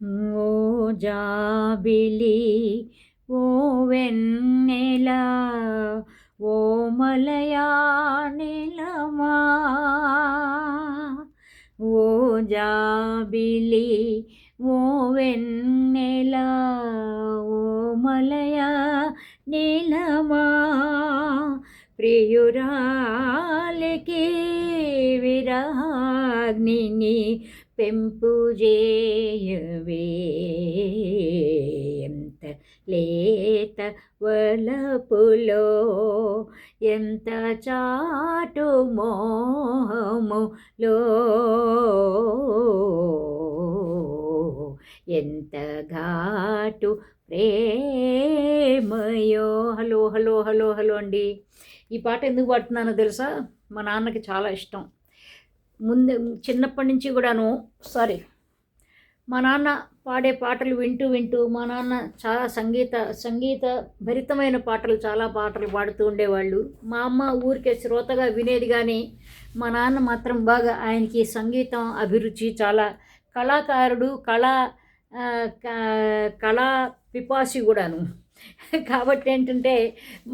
ఓ జాబిలి ఓ వెన్నెల ఓ మలయా నెలమా? ఓ జాబిలి ఓ వెన్నెల ఓ మలయా నీలమా? ప్రియురాలకి విరాగ్ని పెంపుజేయవే ఎంత లేత వలపులో ఎంత చాటు మోహములో? ఎంత ఘాటు ప్రేమయో? హలో హలో హలో హలో అండి. ఈ పాట ఎందుకు పాడుతున్నానో తెలుసా? మా నాన్నకి చాలా ఇష్టం. ముందు చిన్నప్పటి నుంచి కూడాను సారీ మా నాన్న పాడే పాటలు వింటూ వింటూ మా నాన్న చాలా సంగీత సంగీత భరితమైన పాటలు చాలా పాటలు పాడుతూ ఉండేవాళ్ళు. మా అమ్మ ఊరికే శ్రోతగా వినేది కానీ మా నాన్న మాత్రం బాగా ఆయనకి సంగీతం అభిరుచి చాలా కళాకారుడు కళా క- కళా పిపాసి కూడాను. కాబట్టి ఏంటంటే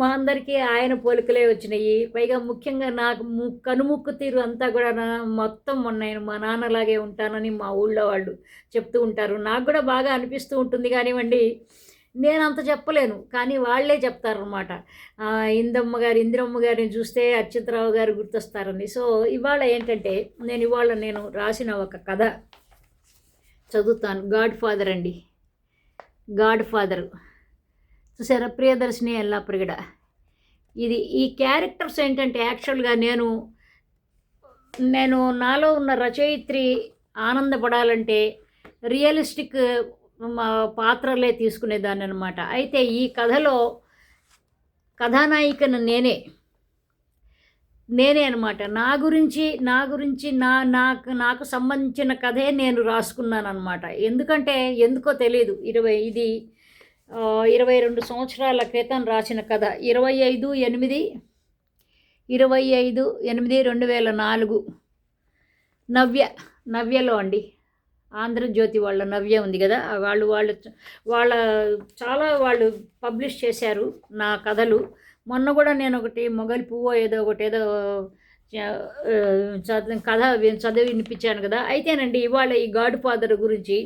మా అందరికీ ఆయన పోలికలే వచ్చినాయి. పైగా ముఖ్యంగా నాకు ము కనుముక్కు తీరు అంతా కూడా నా మొత్తం మొన్న నేను మా నాన్నలాగే ఉంటానని మా ఊళ్ళో వాళ్ళు చెప్తూ ఉంటారు. నాకు కూడా బాగా అనిపిస్తూ ఉంటుంది కానివ్వండి. నేను అంత చెప్పలేను కానీ వాళ్ళే చెప్తారనమాట ఇందమ్మ గారు ఇందిరమ్మ గారిని చూస్తే అచ్యుతరావు గారు గుర్తొస్తారని. సో ఇవాళ ఏంటంటే నేను ఇవాళ నేను రాసిన ఒక కథ చదువుతాను. గాడ్ ఫాదర్ అండి. Godfather. చూసారా? ప్రియదర్శిని ఎల్లాప్రిగడ ఇది ఈ క్యారెక్టర్స్ ఏంటంటే యాక్చువల్గా నేను నేను నాలో ఉన్న రచయిత్రి ఆనందపడాలంటే రియలిస్టిక్ మా పాత్రలే తీసుకునేదాన్ని అనమాట అయితే ఈ కథలో కథానాయికను నేనే. నేనే అనమాట. నా గురించి నా గురించి నా నాకు నాకు సంబంధించిన కథే నేను రాసుకున్నాను అనమాట ఎందుకంటే ఎందుకో తెలియదు ఇరవై ఇది ఇరవై రెండు సంవత్సరాల క్రితం రాసిన కథ. ఇరవై ఐదు ఎనిమిది ఇరవై ఐదు ఎనిమిది రెండు వేల నాలుగు. నవ్య నవ్యలో అండి. ఆంధ్రజ్యోతి వాళ్ళ నవ్య ఉంది కదా. వాళ్ళు వాళ్ళు వాళ్ళ చాలా వాళ్ళు పబ్లిష్ చేశారు నా కథలు. మొన్న కూడా నేను ఒకటి మొగలి పువ్వు ఏదో ఒకటి ఏదో కథ చదివి వినిపించాను కదా. అయితేనండి ఇవాళ ఈ గాడ్ ఫాదర్ గురించి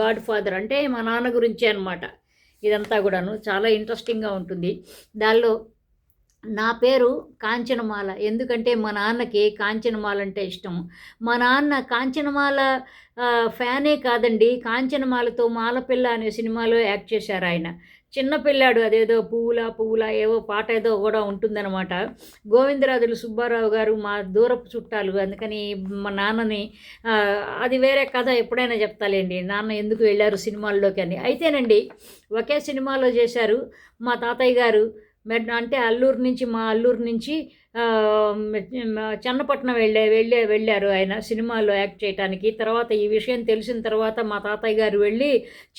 గాడ్ ఫాదర్ అంటే మా నాన్న గురించే అనమాట ఇదంతా కూడాను చాలా ఇంట్రెస్టింగ్గా ఉంటుంది. దానిలో నా పేరు కాంచనమాల. ఎందుకంటే మా నాన్నకి కాంచనమాల అంటే ఇష్టం. మా నాన్న కాంచనమాల ఫ్యానే కాదండి. కాంచనమాలతో మాలపిల్ల అనే సినిమాలో యాక్ట్ చేశారు ఆయన. చిన్న పిల్లాడు అదేదో పువ్వులా పువ్వులా ఏవో పాట ఏదో కూడా ఉంటుందన్నమాట. గోవిందరాజులు సుబ్బారావు గారు మా దూరపు చుట్టాలు అందుకని మా నాన్నని అది వేరే కథ ఎప్పుడైనా చెప్తాలేండి. నాన్న ఎందుకు వెళ్ళారు సినిమాల్లోకి అని. అయితేనండి ఒకే సినిమాలో చేశారు మా తాతయ్య గారు మెడ్ అంటే అల్లూరు నుంచి మా అల్లూరు నుంచి చన్నపట్నం వెళ్ళే వెళ్ళే వెళ్ళారు ఆయన సినిమాలో యాక్ట్ చేయడానికి తర్వాత ఈ విషయం తెలిసిన తర్వాత మా తాతయ్య గారు వెళ్ళి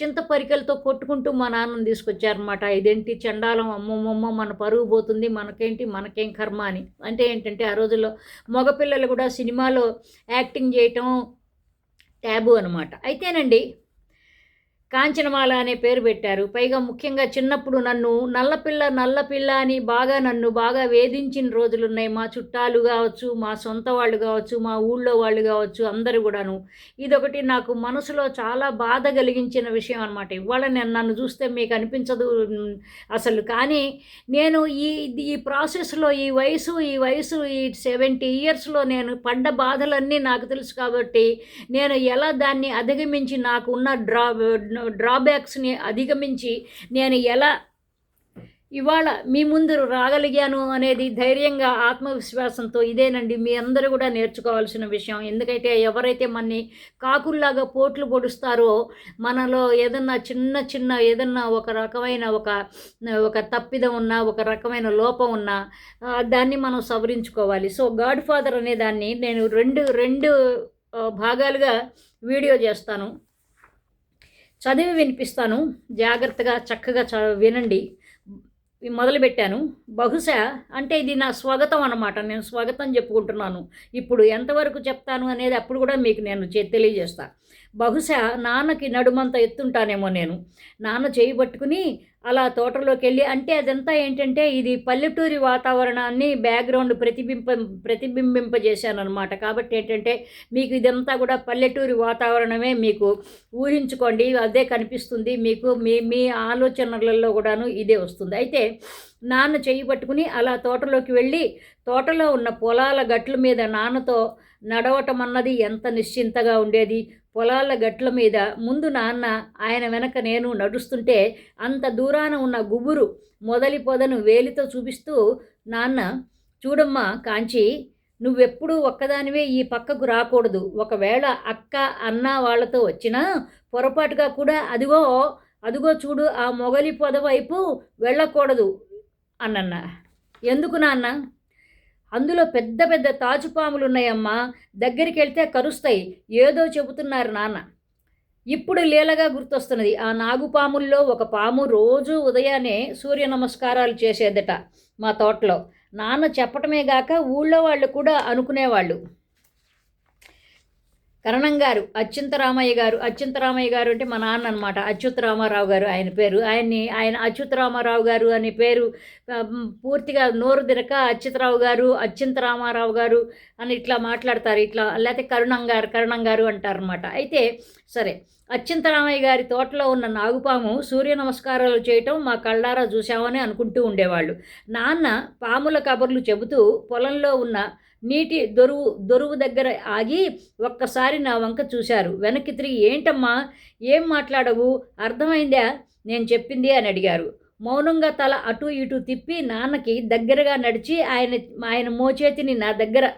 చింత పరికలతో కొట్టుకుంటూ మా నాన్నని తీసుకొచ్చారనమాట ఇదేంటి చండాలం? అమ్మమ్మమ్మ మన పరుగు పోతుంది. మనకేంటి? మనకేం కర్మ? అని. అంటే ఏంటంటే ఆ రోజుల్లో మగపిల్లలు కూడా సినిమాలో యాక్టింగ్ చేయటం ట్యాబు అనమాట అయితేనండి కాంచనమాల అనే పేరు పెట్టారు. పైగా ముఖ్యంగా చిన్నప్పుడు నన్ను నల్లపిల్ల నల్లపిల్ల అని బాగా నన్ను బాగా వేధించిన రోజులు ఉన్నాయి మా చుట్టాలు కావచ్చు మా సొంత వాళ్ళు కావచ్చు మా ఊళ్ళో వాళ్ళు కావచ్చు అందరూ కూడాను. ఇదొకటి నాకు మనసులో చాలా బాధ కలిగించిన విషయం అనమాట ఇవాళ నేను నన్ను చూస్తే మీకు అనిపించదు అసలు. కానీ నేను ఈ ఈ ప్రాసెస్లో ఈ వయసు ఈ వయసు ఈ సెవెంటీ ఇయర్స్లో నేను పడ్డ బాధలన్నీ నాకు తెలుసు కాబట్టి నేను ఎలా దాన్ని అధిగమించి నాకు ఉన్న డ్రా డ్రాబ్యాక్స్ని అధిగమించి నేను ఎలా ఇవాళ మీ ముందు రాగలిగాను అనేది ధైర్యంగా ఆత్మవిశ్వాసంతో ఇదేనండి మీ అందరూ కూడా నేర్చుకోవాల్సిన విషయం. ఎందుకైతే ఎవరైతే మనని కాకుల్లాగా పోట్లు పొడుస్తారో మనలో ఏదన్నా చిన్న చిన్న ఏదన్నా ఒక రకమైన ఒక ఒక తప్పిదం ఉన్నా ఒక రకమైన లోపం ఉన్నా దాన్ని మనం సవరించుకోవాలి. సో గాడ్ ఫాదర్ అనే దాన్ని నేను రెండు రెండు భాగాలుగా వీడియో చేస్తాను. చదివి వినిపిస్తాను. జాగ్రత్తగా చక్కగా చ వినండి. మొదలుపెట్టాను. బహుశా అంటే ఇది నా స్వాగతం అన్నమాట. నేను స్వాగతం చెప్పుకుంటున్నాను. ఇప్పుడు ఎంతవరకు చెప్తాను అనేది అప్పుడు కూడా మీకు నేను చె- తెలియజేస్తా. బహుశా నాన్నకి నడుమంత ఎత్తుంటానేమో నేను. నాన్న చేయి పట్టుకుని అలా తోటలోకి వెళ్ళి అంటే అదంతా ఏంటంటే ఇది పల్లెటూరి వాతావరణాన్ని బ్యాక్గ్రౌండ్ ప్రతిబింబ ప్రతిబింబింపజేశాను అనమాట కాబట్టి ఏంటంటే మీకు ఇదంతా కూడా పల్లెటూరి వాతావరణమే మీకు ఊహించుకోండి అదే కనిపిస్తుంది. మీకు మీ మీ ఆలోచనలలో కూడాను ఇదే వస్తుంది. అయితే నాన్న చేయి పట్టుకుని అలా తోటలోకి వెళ్ళి తోటలో ఉన్న పొలాల గట్ల మీద నాన్నతో నడవటం అన్నది ఎంత నిశ్చింతగా ఉండేది? పొలాల గట్ల మీద ముందు నాన్న ఆయన వెనక నేను నడుస్తుంటే అంత దూరాన ఉన్న గుబురు మొదలి పొదను వేలితో చూపిస్తూ నాన్న చూడమ్మా కాంచి నువ్వెప్పుడూ ఒక్కదానివే ఈ పక్కకు రాకూడదు. ఒకవేళ అక్క అన్న వాళ్ళతో వచ్చినా పొరపాటుగా కూడా అదిగో అదిగో చూడు ఆ మొగలి పొద వైపు వెళ్ళకూడదు అన్నన్న. ఎందుకు నాన్న? అందులో పెద్ద పెద్ద తాజుపాములు ఉన్నాయమ్మా. దగ్గరికి వెళ్తే కరుస్తాయి. ఏదో చెబుతున్నారు నాన్న. ఇప్పుడు లీలగా గుర్తొస్తున్నది. ఆ నాగుపాముల్లో ఒక పాము రోజు ఉదయాన్నే సూర్య నమస్కారాలు చేసేదట మా తోటలో. నాన్న చెప్పటమే గాక ఊళ్ళో వాళ్ళు కూడా అనుకునేవాళ్ళు. కరణం గారు అచ్యుతరామయ్య గారు అచ్యుతరామయ్య గారు అంటే మా నాన్న అనమాట అచ్యుతరామారావు గారు ఆయన పేరు. ఆయన్ని ఆయన అచ్యుత రామారావు గారు అనే పేరు పూర్తిగా నోరు దిరక అచ్యుతరావు గారు అచ్యుత రామారావు గారు అని ఇట్లా మాట్లాడతారు. ఇట్లా లేకపోతే కరుణం గారు కరుణం గారు అంటారనమాట అయితే సరే అచ్యుతరామయ్య గారి తోటలో ఉన్న నాగుపాము సూర్య నమస్కారాలు చేయటం మా కళ్ళారా చూసామని అనుకుంటూ ఉండేవాళ్ళు. నాన్న పాముల కబుర్లు చెబుతూ పొలంలో ఉన్న నీటి దొరువు దొరువు దగ్గర ఆగి ఒక్కసారి నా వంక చూశారు. వెనక్కి తిరిగి ఏంటమ్మా? ఏం మాట్లాడవు? అర్థమైందా? నేను చెప్పింది అని అడిగారు. మౌనంగా తల అటు ఇటు తిప్పి నాన్నకి దగ్గరగా నడిచి ఆయన ఆయన మోచేతిని నా దగ్గర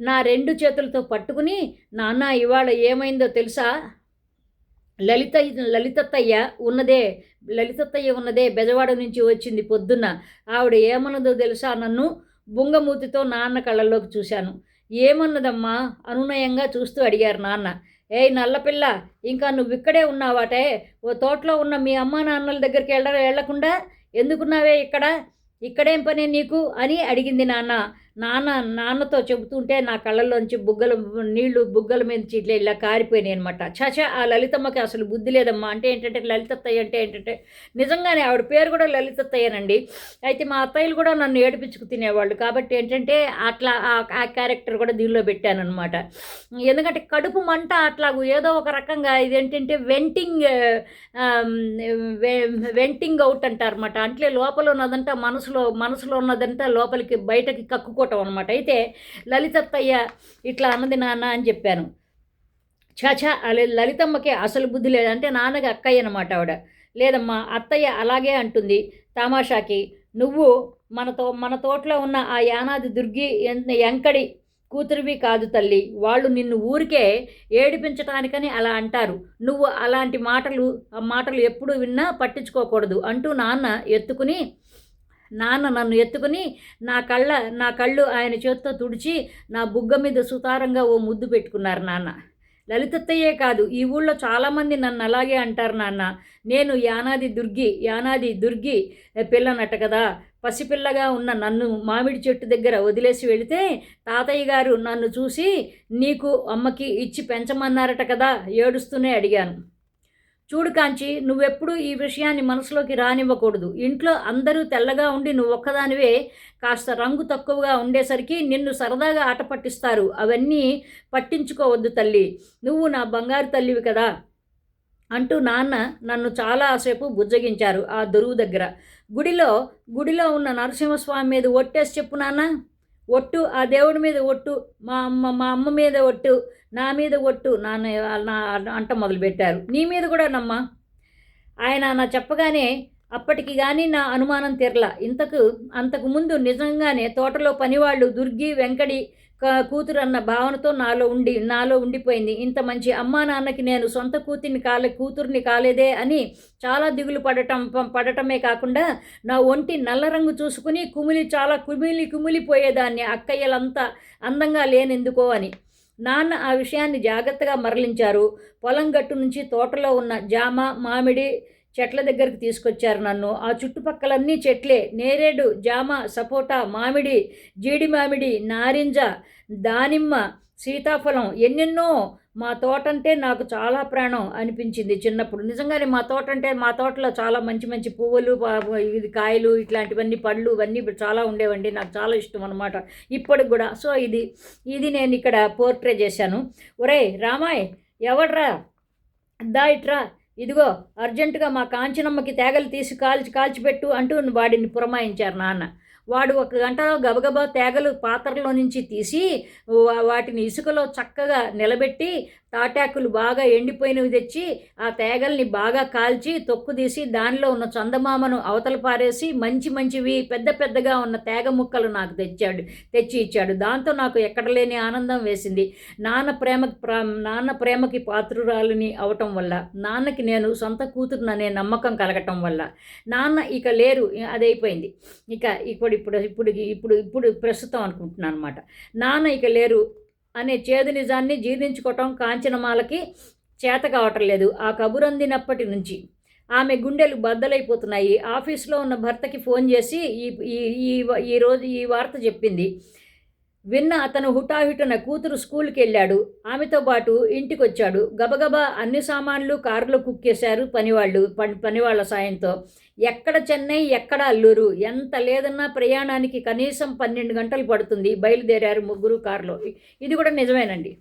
నా రెండు చేతులతో పట్టుకుని నాన్న ఇవాళ ఏమైందో తెలుసా? లలిత లలితత్తయ్య ఉన్నదే లలితత్తయ్య ఉన్నదే బెజవాడ నుంచి వచ్చింది పొద్దున్న. ఆవిడ ఏమన్నదో తెలుసా నన్ను? బుంగమూతితో నాన్న కళ్ళల్లోకి చూశాను. ఏమన్నదమ్మా? అనునయంగా చూస్తూ అడిగారు నాన్న. ఏయ్ నల్లపిల్ల ఇంకా నువ్వు ఇక్కడే ఉన్నావాటే? ఓ తోటలో ఉన్న మీ అమ్మా నాన్నల దగ్గరికి వెళ్ళ వెళ్ళకుండా ఎందుకున్నావే ఇక్కడ? ఇక్కడేం పని నీకు? అని అడిగింది నాన్న. నాన్న నాన్నతో చెబుతుంటే నా కళ్ళల్లోంచి బుగ్గలు నీళ్ళు బుగ్గల మీద ఇట్లా ఇలా కారిపోయినాయి అనమాట చాచా ఆ లలితమ్మకి అసలు బుద్ధి లేదమ్మా. అంటే ఏంటంటే లలితత్తయ్య అంటే ఏంటంటే నిజంగానే ఆవిడ పేరు కూడా లలితత్తయ్యనండి. అయితే మా అత్తయ్యలు కూడా నన్ను ఏడిపించుకు తినేవాళ్ళు. కాబట్టి ఏంటంటే అట్లా ఆ- ఆ క్యారెక్టర్ కూడా దీనిలో పెట్టానమాట ఎందుకంటే కడుపు మంట అట్లాగూ ఏదో ఒక రకంగా ఇదేంటంటే వెంటింగ్ వెంటింగ్ అవుట్ అంటారన్నమాట. అంటే లోపల ఉన్నదంతా మనసులో మనసులో ఉన్నదంతా లోపలికి బయటకి కక్కుకోవటం అనమాట అయితే లలితత్తయ్య ఇట్లా అన్నది నాన్న అని చెప్పాను. చాచా అలా లలితమ్మకి అసలు బుద్ధి లేదంటే నాన్నకి అక్కయ్య అనమాట ఆవిడ. లేదమ్మా అత్తయ్య అలాగే అంటుంది తమాషాకి. నువ్వు మనతో మన తోటలో ఉన్న ఆ యానాది దుర్గి ఎంకడి కూతురివి కాదు తల్లి. వాళ్ళు నిన్ను ఊరికే ఏడిపించటానికని అలా అంటారు. నువ్వు అలాంటి మాటలు ఆ మాటలు ఎప్పుడు విన్నా పట్టించుకోకూడదు అంటూ నాన్న ఎత్తుకుని నాన్న నన్ను ఎత్తుకుని నా కళ్ళ నా కళ్ళు ఆయన చేత్తో తుడిచి నా బుగ్గ మీద సుతారంగా ఓ ముద్దు పెట్టుకున్నారు నాన్న. లలితత్తయ్యే కాదు ఈ ఊళ్ళో చాలామంది నన్ను అలాగే అంటారు నాన్న. నేను యానాది దుర్గి యానాది దుర్గి పిల్లనట కదా. పసిపిల్లగా ఉన్న నన్ను మామిడి చెట్టు దగ్గర వదిలేసి వెళితే తాతయ్య గారు నన్ను చూసి నీకు అమ్మకి ఇచ్చి పెంచమన్నారట కదా ఏడుస్తూనే అడిగాను. చూడు కాంచి నువ్వెప్పుడూ ఈ విషయాన్ని మనసులోకి రానివ్వకూడదు. ఇంట్లో అందరూ తెల్లగా ఉండి నువ్వు ఒక్కదానివే కాస్త రంగు తక్కువగా ఉండేసరికి నిన్ను సరదాగా ఆట పట్టిస్తారు. అవన్నీ పట్టించుకోవద్దు తల్లి. నువ్వు నా బంగారు తల్లివి కదా అంటూ నాన్న నన్ను చాలాసేపు బుజ్జగించారు ఆ దొరువు దగ్గర. గుడిలో గుడిలో ఉన్న నరసింహస్వామి మీద ఒట్టేసి చెప్పు నాన్న. ఒట్టు ఆ దేవుడి మీద ఒట్టు మా అమ్మ మా అమ్మ మీద ఒట్టు నా మీద ఒట్టు నాన్న నా అంట మొదలుపెట్టారు. నీ మీద కూడా నమ్మా. ఆయన నా చెప్పగానే అప్పటికి కానీ నా అనుమానం తీరల. ఇంతకు అంతకు ముందు నిజంగానే తోటలో పనివాళ్ళు దుర్గి వెంకడి కూతురు అన్న భావనతో నాలో ఉండి నాలో ఉండిపోయింది. ఇంత మంచి అమ్మా నాన్నకి నేను సొంత కూతుర్ని కాలే కూతుర్ని కాలేదే అని చాలా దిగులు పడటం పడటమే కాకుండా నా ఒంటి నల్ల రంగు చూసుకుని కుమిలి చాలా కుమిలి కుమిలిపోయేదాన్ని అక్కయ్యలంతా అందంగా లేనెందుకో అని. నాన్న ఆ విషయాన్ని జాగ్రత్తగా మరలించారు. పొలం గట్టు నుంచి తోటలో ఉన్న జామ మామిడి చెట్ల దగ్గరికి తీసుకొచ్చారు నన్ను. ఆ చుట్టుపక్కలన్నీ చెట్లే. నేరేడు జామ సపోటా మామిడి జీడి మామిడి నారింజ దానిమ్మ సీతాఫలం ఎన్నెన్నో మా తోట అంటే నాకు చాలా ప్రాణం అనిపించింది చిన్నప్పుడు. నిజంగానే మా తోట అంటే మా తోటలో చాలా మంచి మంచి పువ్వులు ఇది కాయలు ఇట్లాంటివన్నీ పళ్ళు ఇవన్నీ చాలా ఉండేవండి. నాకు చాలా ఇష్టం అనమాట ఇప్పటికి కూడా. సో ఇది ఇది నేను ఇక్కడ పోర్ట్రే చేశాను. ఒరే రామాయ్ ఎవడ్రా? దా ఇట్రా. ఇదిగో అర్జెంటుగా మా కాంచనమ్మకి తేగలు తీసి కాల్చి కాల్చిపెట్టు అంటూ వాడిని పురమాయించారు నాన్న. వాడు ఒక గంటలో గబగబా తేగలు పాత్రలో నుంచి తీసి వాటిని ఇసుకలో చక్కగా నిలబెట్టి తాటాకులు బాగా ఎండిపోయినవి తెచ్చి ఆ తేగల్ని బాగా కాల్చి తొక్కు తీసి దానిలో ఉన్న చందమామను అవతల పారేసి మంచి మంచివి పెద్ద పెద్దగా ఉన్న తేగ ముక్కలు నాకు తెచ్చాడు తెచ్చి ఇచ్చాడు. దాంతో నాకు ఎక్కడ లేని ఆనందం వేసింది. నాన్న ప్రేమ ప్రా నాన్న ప్రేమకి పాత్రురాలిని అవటం వల్ల నాన్నకి నేను సొంత కూతురుననే నమ్మకం కలగటం వల్ల. నాన్న ఇక లేరు అదైపోయింది. ఇక ఇప్పుడు ఇప్పుడు ఇప్పుడు ఇప్పుడు ఇప్పుడు ప్రస్తుతం అనుకుంటున్నాను అనమాట నాన్న ఇక లేరు అనే చేదు నిజాన్ని జీర్ణించుకోవటం కాంచనమాలకి చేత కావటం లేదు. ఆ కబురందినప్పటి నుంచి ఆమె గుండెలు బద్దలైపోతున్నాయి. ఆఫీస్లో ఉన్న భర్తకి ఫోన్ చేసి ఈ ఈ ఈ- ఈ రోజు ఈ వార్త చెప్పింది. విన్న అతను హుటాహుటన కూతురు స్కూల్కి వెళ్ళాడు. ఆమెతో పాటు ఇంటికొచ్చాడు. గబగబా అన్ని సామాన్లు కారులో కుక్కేశారు పనివాళ్ళు పని పనివాళ్ళ సాయంతో. ఎక్కడ చెన్నై ఎక్కడ అల్లూరు? ఎంత లేదన్నా ప్రయాణానికి కనీసం పన్నెండు గంటలు పడుతుంది. బయలుదేరారు ముగ్గురు కారులో. ఇది కూడా నిజమేనండి.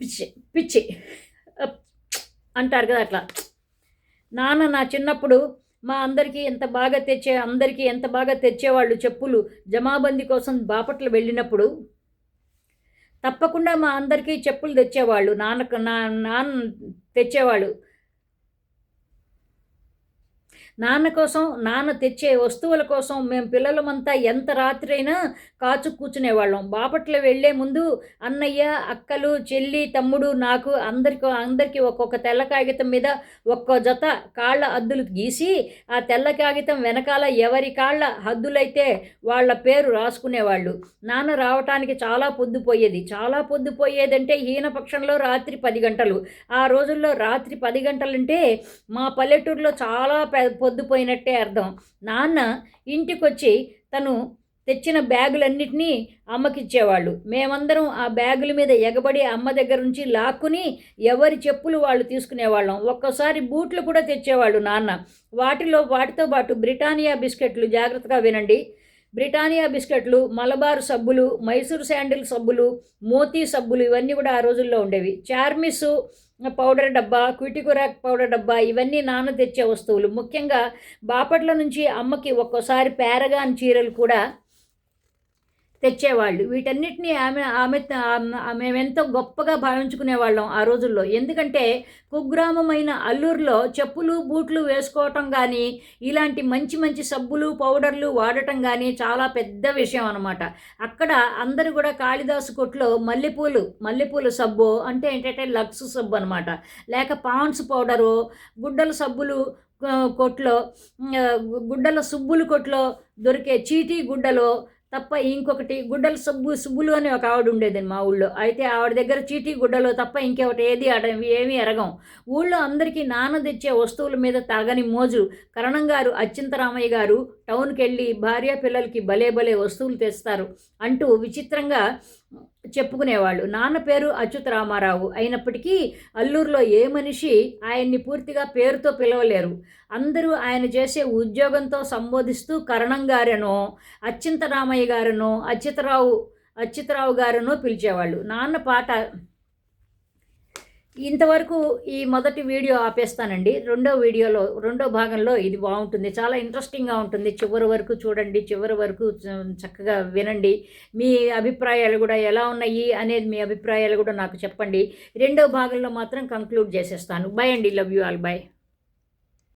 పిచ్చి పిచ్చి. అంటారు కదా అట్లా. నాన్న నా చిన్నప్పుడు మా అందరికీ ఎంత బాగా తెచ్చే అందరికీ ఎంత బాగా తెచ్చేవాళ్ళు చెప్పులు జమాబందీ కోసం బాపట్ల వెళ్ళినప్పుడు తప్పకుండా మా అందరికీ చెప్పులు తెచ్చేవాళ్ళు నాన్నకు నా నాన్న తెచ్చేవాళ్ళు. నాన్న కోసం నాన్న తెచ్చే వస్తువుల కోసం మేము పిల్లలమంతా ఎంత రాత్రైనా కాచు కూర్చునేవాళ్ళం. బాపట్ల వెళ్ళే ముందు అన్నయ్య అక్కలు చెల్లి తమ్ముడు నాకు అందరికి అందరికీ ఒక్కొక్క తెల్ల కాగితం మీద ఒక్కో జత కాళ్ళ హద్దులు గీసి ఆ తెల్ల కాగితం వెనకాల ఎవరి కాళ్ళ హద్దులైతే వాళ్ళ పేరు రాసుకునేవాళ్ళు. నాన్న రావటానికి చాలా పొద్దుపోయేది చాలా పొద్దుపోయేదంటే హీనపక్షంలో రాత్రి పది గంటలు. ఆ రోజుల్లో రాత్రి పది గంటలంటే మా పల్లెటూరులో చాలా పె పొద్దుపోయినట్టే అర్థం. నాన్న ఇంటికొచ్చి తను తెచ్చిన బ్యాగులన్నిటినీ అమ్మకిచ్చేవాళ్ళు. మేమందరం ఆ బ్యాగుల మీద ఎగబడి అమ్మ దగ్గర నుంచి లాక్కుని ఎవరి చెప్పులు వాళ్ళు తీసుకునేవాళ్ళం. ఒక్కోసారి బూట్లు కూడా తెచ్చేవాళ్ళు నాన్న. వాటిలో వాటితో పాటు బ్రిటానియా బిస్కెట్లు జాగ్రత్తగా వినండి. బ్రిటానియా బిస్కెట్లు మలబార్ సబ్బులు మైసూర్ శాండిల్ సబ్బులు మోతీ సబ్బులు ఇవన్నీ కూడా ఆ రోజుల్లో ఉండేవి. చార్మిస్ పౌడర్ డబ్బా క్విటికురాక్ పౌడర్ డబ్బా ఇవన్నీ నాన్న తెచ్చే వస్తువులు. ముఖ్యంగా బాపట్ల నుంచి అమ్మకి ఒక్కోసారి పేరగాన్ చీరలు కూడా తెచ్చేవాళ్ళు. వీటన్నిటిని ఆమె ఆమె మేమెంతో గొప్పగా భావించుకునేవాళ్ళం ఆ రోజుల్లో. ఎందుకంటే కుగ్రామమైన అల్లూరులో చెప్పులు బూట్లు వేసుకోవటం కానీ ఇలాంటి మంచి మంచి సబ్బులు పౌడర్లు వాడటం కానీ చాలా పెద్ద విషయం అనమాట అక్కడ అందరూ కూడా కాళిదాసు కొట్లో మల్లెపూలు మల్లెపూల సబ్బు అంటే ఏంటంటే లక్స్ సబ్బు అనమాట లేక పాండ్స్ పౌడరు గుడ్డల సబ్బులు కొట్లో గుడ్డల సుబ్బులు కొట్లో దొరికే చీటీ గుడ్డలో తప్ప ఇంకొకటి గుడ్డల సబ్బు సుబ్బులు అని ఒక ఆవిడ ఉండేదండి మా ఊళ్ళో. అయితే ఆవిడ దగ్గర చీటీ గుడ్డలు తప్ప ఇంకొకటి ఏది అడ ఏమీ ఎరగం. ఊళ్ళో అందరికీ నాన్న తెచ్చే వస్తువుల మీద తగని మోజు. కరణం గారు అచ్చింతరామయ్య గారు టౌన్కి వెళ్ళి భార్య పిల్లలకి భలే భలే వస్తువులు తెస్తారు అంటూ విచిత్రంగా చెప్పుకునేవాళ్ళు. నాన్న పేరు అచ్యుత రామారావు. అయినప్పటికీ అల్లూరులో ఏ మనిషి ఆయన్ని పూర్తిగా పేరుతో పిలవలేరు. అందరూ ఆయన చేసే ఉద్యోగంతో సంబోధిస్తూ కరణం గారనో అచ్చింత రామయ్య గారనో అచ్యుతరావు అచ్యుతరావు గారనో పిలిచేవాళ్ళు. నాన్న పాట ఇంతవరకు ఈ మొదటి వీడియో ఆపేస్తానండి. రెండో వీడియోలో రెండో భాగంలో ఇది బాగుంటుంది. చాలా ఇంట్రెస్టింగ్గా ఉంటుంది. చివరి వరకు చూడండి. చివరి వరకు చక్కగా వినండి. మీ అభిప్రాయాలు కూడా ఎలా ఉన్నాయి అనేది మీ అభిప్రాయాలు కూడా నాకు చెప్పండి. రెండో భాగంలో మాత్రం కంక్లూడ్ చేసేస్తాను. బై అండి. Love you all by